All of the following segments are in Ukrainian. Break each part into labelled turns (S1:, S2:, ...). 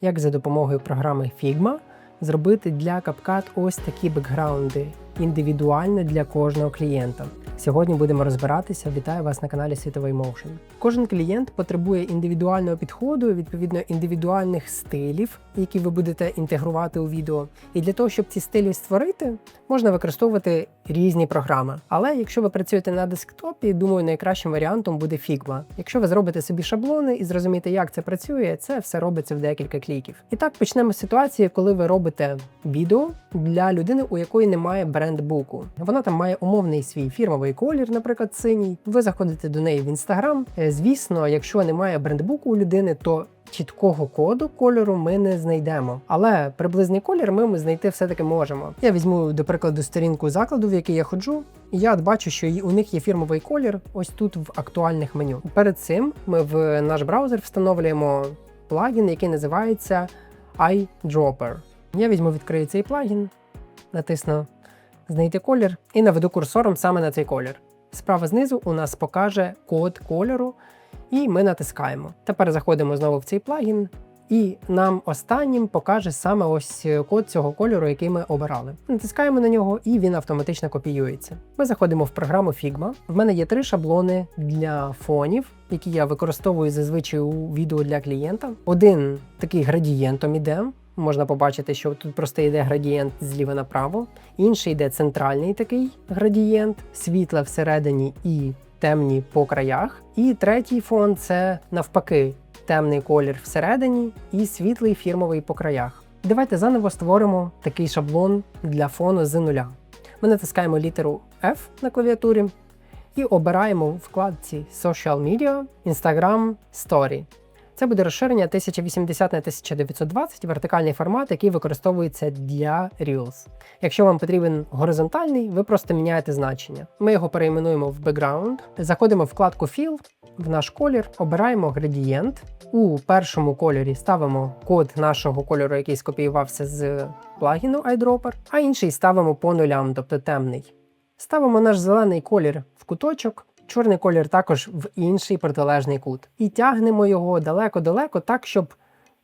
S1: Як за допомогою програми Figma зробити для CapCut ось такі бекграунди індивідуально для кожного клієнта. Сьогодні будемо розбиратися. Вітаю вас на каналі Світовий Motion. Кожен клієнт потребує індивідуального підходу, відповідно індивідуальних стилів, які ви будете інтегрувати у відео. І для того, щоб ці стилі створити, можна використовувати різні програми. Але якщо ви працюєте на десктопі, думаю, найкращим варіантом буде Figma. Якщо ви зробите собі шаблони і зрозумієте, як це працює, це все робиться в декілька кліків. І так почнемо з ситуації, коли ви робите відео для людини, у якої немає брендбуку. Вона там має умовний свій фірмовий колір, наприклад, синій. Ви заходите до неї в інстаграм. Звісно, якщо немає брендбуку у людини, то Чіткого коду кольору ми не знайдемо, але приблизний колір ми знайти все-таки можемо. Я візьму, до прикладу, сторінку закладу, в який я ходжу, і я бачу, що у них є фірмовий колір ось тут в актуальних меню. Перед цим ми в наш браузер встановлюємо плагін, який називається iDropper. Я візьму, відкрию цей плагін, натисну знайти колір і наведу курсором саме на цей колір. Справа знизу у нас покаже код кольору, і ми натискаємо. Тепер заходимо знову в цей плагін, і нам останнім покаже саме ось код цього кольору, який ми обирали. Натискаємо на нього, і він автоматично копіюється. Ми заходимо в програму Figma. В мене є три шаблони для фонів, які я використовую зазвичай у відео для клієнта. Один такий градієнтом іде. Можна побачити, що тут просто йде градієнт зліва направо. Інший йде центральний такий градієнт, світле всередині і темні по краях. І третій фон це навпаки темний колір всередині і світлий фірмовий по краях. Давайте заново створимо такий шаблон для фону з нуля. Ми натискаємо літеру F на клавіатурі і обираємо вкладці Social Media Instagram Story. Це буде розширення 1080 на 1920 вертикальний формат, який використовується для Reels. Якщо вам потрібен горизонтальний, ви просто міняєте значення. Ми його перейменуємо в background, заходимо в вкладку Fill, в наш колір, обираємо градієнт. У першому кольорі ставимо код нашого кольору, який скопіювався з плагіну iDropper, а інший ставимо по нулям, тобто темний. Ставимо наш зелений колір в куточок. Чорний колір також в інший протилежний кут. І тягнемо його далеко-далеко, так, щоб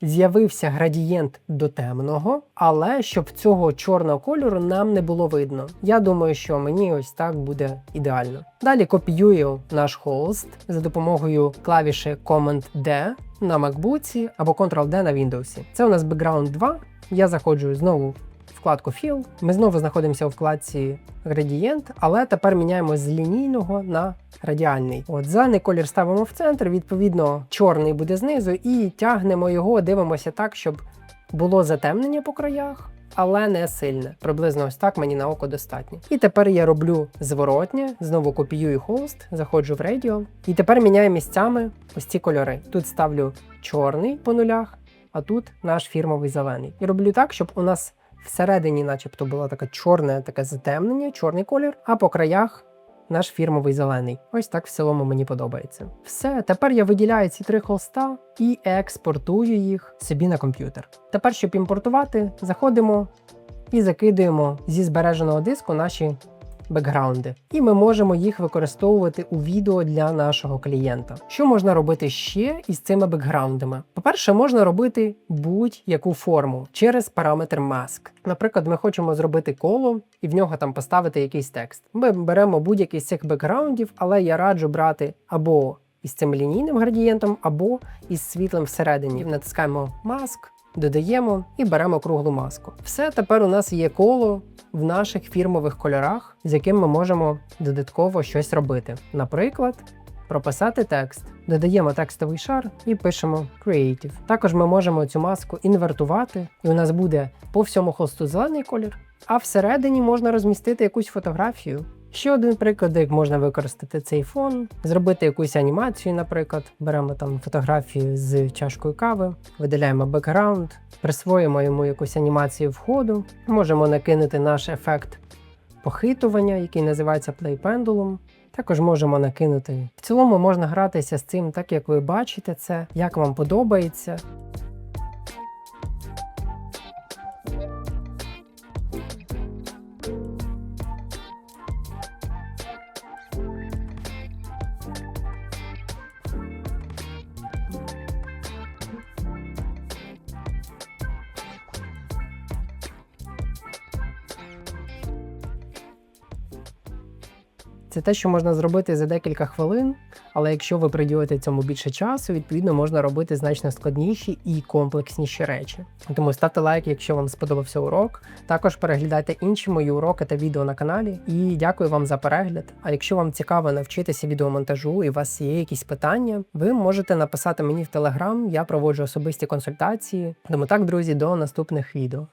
S1: з'явився градієнт до темного, але щоб цього чорного кольору нам не було видно. Я думаю, що мені ось так буде ідеально. Далі копіюю наш холст за допомогою клавіші Command-D на MacBook або Ctrl-D на Windows. Це у нас Background 2. Я заходжу знову вкладку Fill. Ми знову знаходимося у вкладці градієнт, але тепер міняємо з лінійного на радіальний. От зелений колір ставимо в центр, відповідно, чорний буде знизу, і тягнемо його, дивимося так, щоб було затемнення по краях. Але не сильне. Приблизно ось так мені на око достатньо. І тепер я роблю зворотнє, знову копіюю холст, заходжу в радіо. І тепер міняю місцями ось ці кольори. Тут ставлю чорний по нулях, а тут наш фірмовий зелений. І роблю так, щоб у нас Всередині, начебто, було таке чорне таке затемнення, чорний колір, а по краях наш фірмовий зелений. Ось так в цілому мені подобається. Все, тепер я виділяю ці три холста і експортую їх собі на комп'ютер. Тепер, щоб імпортувати, заходимо і закидуємо зі збереженого диску наші бекграунди, і ми можемо їх використовувати у відео для нашого клієнта. Що можна робити ще із цими бекграундами? По-перше, можна робити будь-яку форму через параметр mask. Наприклад, ми хочемо зробити коло і в нього там поставити якийсь текст. Ми беремо будь-який з цих бекграундів, але я раджу брати або із цим лінійним градієнтом, або із світлим всередині. Натискаємо mask, додаємо і беремо круглу маску. Все, тепер у нас є коло в наших фірмових кольорах, з яким ми можемо додатково щось робити. Наприклад, прописати текст. Додаємо текстовий шар і пишемо Creative. Також ми можемо цю маску інвертувати, і у нас буде по всьому холсту зелений колір, а всередині можна розмістити якусь фотографію. Ще один приклад, як можна використати цей фон, зробити якусь анімацію, наприклад, беремо там фотографію з чашкою кави, видаляємо бекграунд, присвоїмо йому якусь анімацію входу, можемо накинути наш ефект похитування, який називається Play Pendulum. Також можемо накинути. В цілому можна гратися з цим, так як ви бачите це, як вам подобається. Це те, що можна зробити за декілька хвилин, але якщо ви приділите цьому більше часу, відповідно можна робити значно складніші і комплексніші речі. Тому ставте лайк, якщо вам сподобався урок. Також переглядайте інші мої уроки та відео на каналі. І дякую вам за перегляд. А якщо вам цікаво навчитися відеомонтажу і у вас є якісь питання, ви можете написати мені в телеграм. Я проводжу особисті консультації. Тому так, друзі, до наступних відео.